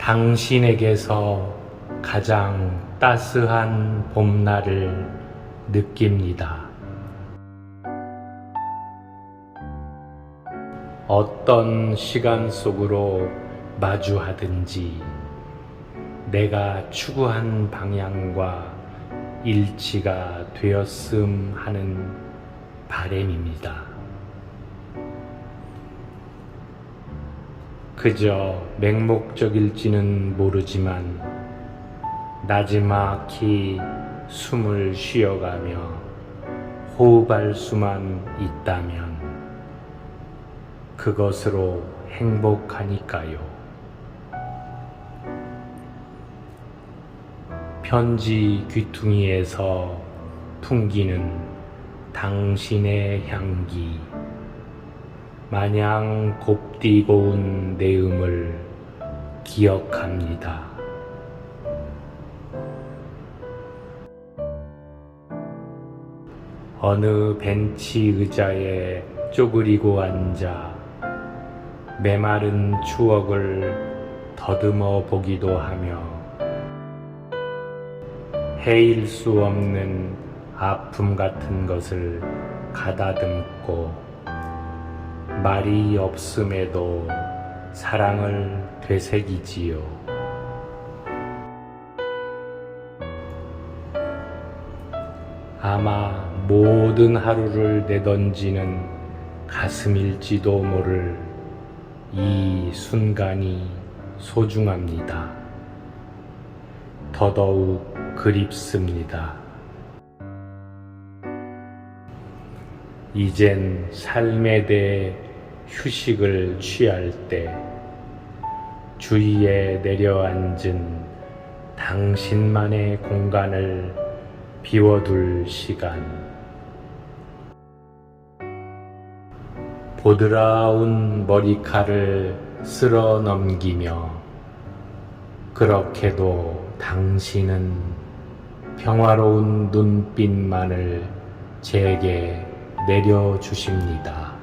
당신에게서 가장 따스한 봄날을 느낍니다. 어떤 시간 속으로 마주하든지 내가 추구한 방향과 일치가 되었음 하는 바램입니다. 그저 맹목적일지는 모르지만 나지막히 숨을 쉬어가며 호흡할 수만 있다면 그것으로 행복하니까요. 편지 귀퉁이에서 풍기는 당신의 향기. 마냥 곱디 고운 내음을 기억합니다. 어느 벤치 의자에 쪼그리고 앉아 메마른 추억을 더듬어 보기도 하며 헤일 수 없는 아픔 같은 것을 가다듬고 말이 없음에도 사랑을 되새기지요. 아마 모든 하루를 내던지는 가슴일지도 모를 이 순간이 소중합니다. 더더욱 그립습니다. 이젠 삶에 대해 휴식을 취할 때 주위에 내려앉은 당신만의 공간을 비워둘 시간. 보드라운 머리칼을 쓸어 넘기며 그렇게도 당신은 평화로운 눈빛만을 제게 내려주십니다.